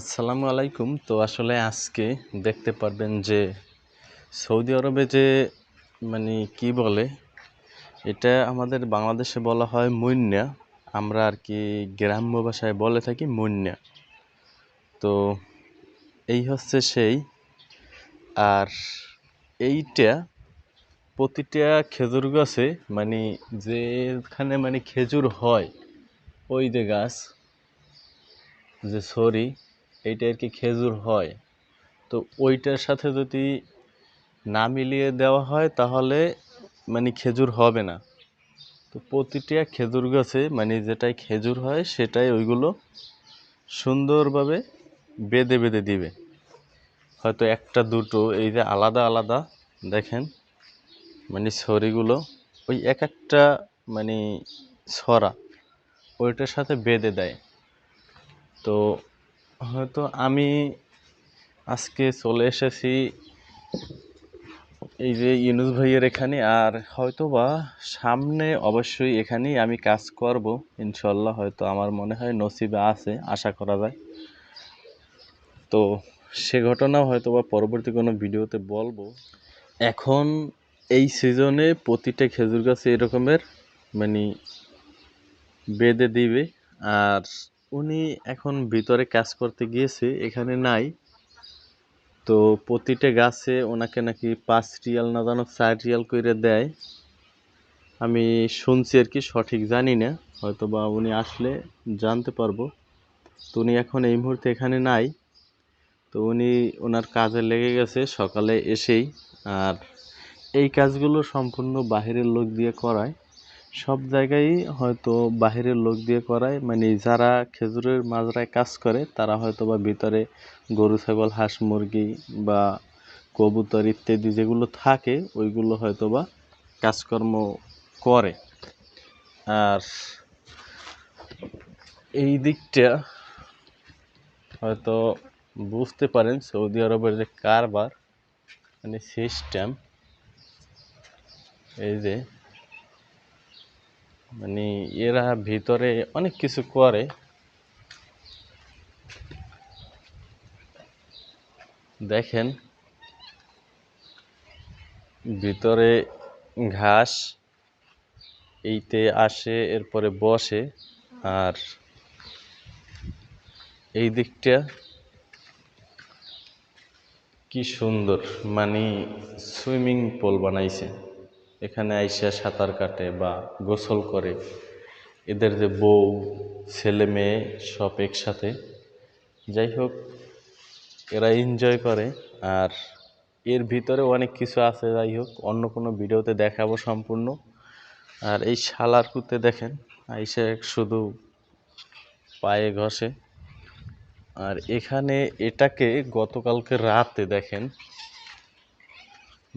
আসসালামু আলাইকুম। তো আসলে আজকে দেখতে পারবেন যে সৌদি আরবে যে মানে কি বলে, এটা আমাদের বাংলাদেশে বলা হয় মুন্যা আমরা আর কি গ্রাম্য ভাষায় বলে থাকি মুন্যা তো এই হচ্ছে সেই। আর এইটা প্রতিটা খেজুর গাছে মানে যেখানে মানে খেজুর হয়, ওই যে গাছ, যে সরি এইটা আর কি খেজুর হয়। তো ওইটার সাথে যদি না মিলিয়ে দেওয়া হয়, তাহলে মানে খেজুর হবে না। তো প্রতিটা খেজুর গাছে মানে যেটাই খেজুর হয়, সেটাই ওইগুলো সুন্দরভাবে বেঁধে বেঁধে দিবে। হয়তো একটা, দুটো, এই যে আলাদা আলাদা, দেখেন মানে ছড়িগুলো, ওই এক একটা মানে ছড়া, ওইটার সাথে বেঁধে দেয়। তো হয়তো আমি আজকে চলে এসেছি এই যে ইউনুস ভাইয়ের এখানে, আর হয়তো বা সামনে অবশ্যই এখানেই আমি কাজ করব ইনশাল্লাহ হয়তো আমার মনে হয় নসিবে আছে, আশা করা যায়। তো সে ঘটনাও হয়তো বা পরবর্তী কোনো ভিডিওতে বলব। এখন এই সিজনে প্রতিটা খেজুর গাছে এরকমের মানে বেঁধে দিবে, আর উনি এখন ভিতরে কাজ করতে গিয়েছে, এখানে নাই। তো প্রতিটা গাছে ওনাকে নাকি পাঁচ রিয়াল না জানো চার রিয়াল করে দেয়। আমি শুনছি আর কি, সঠিক জানি না হয়তো বা উনি আসলে জানতে পারব। তো উনি এখন এই মুহূর্তে এখানে নাই। তো উনি ওনার কাজে লেগে গেছে সকালে এসেই, আর এই কাজগুলো সম্পূর্ণ বাহিরের লোক দিয়ে করায়। সব জায়গায় হয়তো বাহিরের লোক দিয়ে করায় মানে যারা খেজুরের মাজরায় কাজ করে, তারা হয়তো বা ভিতরে গরু, ছাগল, হাঁস, মুরগি বা কবুতর ইত্যাদি যেগুলো থাকে, ওইগুলো হয়তো বা কাজকর্ম করে। আর এই দিকটা হয়তো বুঝতে পারেন, সৌদি আরবের যে কারবার মানে সিস্টেম এই যে মানে এরা ভিতরে অনেক কিছু করে। দেখেন, ভিতরে ঘাস, এইতে আসে, এরপরে বসে, আর এই দিকটা কি সুন্দর মানে সুইমিং পুল বানাইছে। এখানে আইসা সাঁতার কাটে বা গোসল করে। এদের যে বউ, ছেলে, মেয়ে সব একসাথে। যাই হোক, এরা এনজয় করে আর এর ভিতরে অনেক কিছু আছে যাই হোক, অন্য কোনো ভিডিওতে দেখাবো সম্পূর্ণ। আর এই শালার কুতে দেখেন, আইসা শুধু পায়ে ঘষে। আর এখানে এটাকে গতকালকে রাতে দেখেন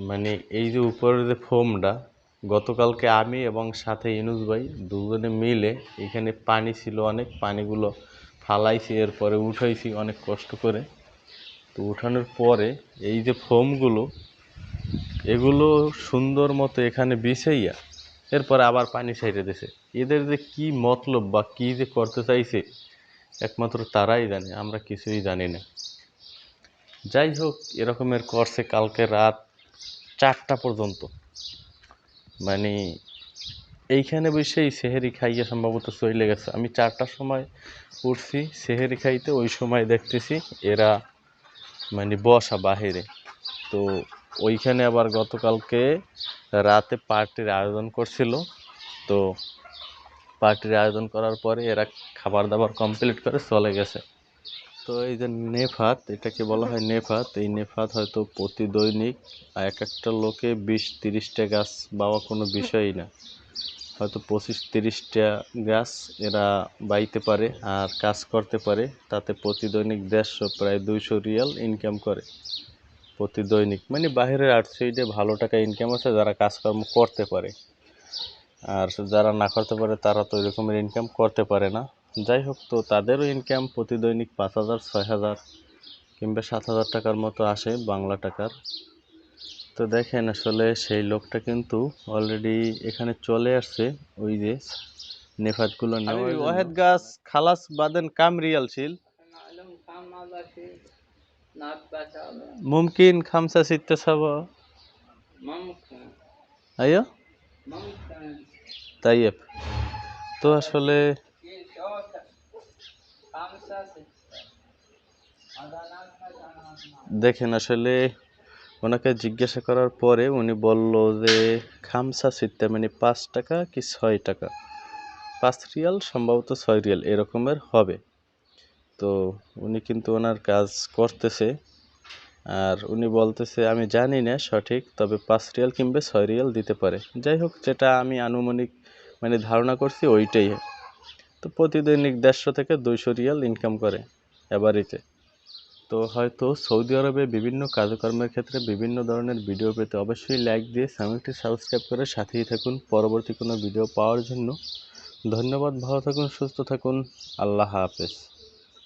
মানে এই যে উপরের যে ফোমটা, গতকালকে আমি এবং সাথে ইনুস ভাই দুজনে মিলে এখানে পানি ছিল অনেক, পানিগুলো ফালাইছি, এরপরে উঠাইছি অনেক কষ্ট করে। তো উঠানোর পরে এই যে ফোমগুলো, এগুলো সুন্দর মতো এখানে বিছাইয়া এরপরে আবার পানি সাইডে দিছে। এদের যে কি মতলব বা কি যে করতে চাইছে, একমাত্র তারাই জানে, আমরা কিছুই জানি না। যাই হোক, এরকমের করছে কালকে রাত। চারটা পর্যন্ত। মানে এইখানে বসেই সেহেরি খাইয়ে সম্ভবত চলে গেছে আমি চারটার সময় উঠছি, সেহেরি খাইতে ওই সময় দেখতেছি এরা মানে বসা বাহিরে। তো ওইখানে আবার গতকালকে রাতে পার্টির আয়োজন করছিল। তো পার্টির আয়োজন করার পরে এরা খাবার দাবার কমপ্লিট করে চলে গেছে। তো এই যে নেফাত, এটাকে বলা হয় নেফাত, এই নেফাত হয়তো প্রতি দৈনিক এক একটা লোকে বিশ, তিরিশটা গাছ বাওয়া কোনো বিষয়ই না। হয়তো পঁচিশ, তিরিশটা গাছ এরা বাইতে পারে আর কাজ করতে পারে, তাতে প্রতি দৈনিক দেড়শো, প্রায় দুইশো রিয়াল ইনকাম করে প্রতি দৈনিক। মানে বাইরের আর্ট সাইডে ভালো টাকা ইনকাম আছে, যারা কাজকর্ম করতে পারে। আর যারা না করতে পারে, তারা তো এরকমের ইনকাম করতে পারে না। যাই হোক তো তাদেরও ইনকাম প্রতি দৈনিক পাঁচ হাজার ছয় হাজার কিংবা সাত হাজার টাকার মতো আসে বাংলা টাকার। তো দেখেন আসলে সেই লোকটা কিন্তু অলরেডি এখানে চলে আসছে ওই যে নেফাতগুলো ওয়াহেদ গাছ খালাস বাদেন কামরিয়াল শিল। মুমকিন খামসা সিত্তে সব। তাই তো আসলে দেখেন, আসলে ওনাকে জিজ্ঞাসা করার পরে উনি বলল যে, খামসা সিত্তে মানে পাঁচ টাকা কি ছয় টাকা? পাঁচ রিয়াল, সম্ভবত ছয় রিয়াল, এরকমের হবে। তো উনি কিন্তু ওনার কাজ করতেছে। আর উনি বলতেছে, আমি জানি না সঠিক, তবে পাঁচ রিয়াল কিংবা ছয় রিয়াল দিতে পারে। যাই হোক, যেটা আমি আনুমানিক মানে ধারণা করছি, ওইটাই। তো প্রতিদৈনিক দেড়শো থেকে দুইশো রিয়াল ইনকাম করে এবারিতে। তো হয়তো সৌদি আরবে বিভিন্ন কাজকর্মের ক্ষেত্রে বিভিন্ন ধরনের ভিডিও পেতে অবশ্যই লাইক দিয়ে চ্যানেলটি সাবস্ক্রাইব করে সাথেই থাকুন পরবর্তী কোনো ভিডিও পাওয়ার জন্য। ধন্যবাদ, ভালো থাকুন, সুস্থ থাকুন। আল্লাহ হাফেজ।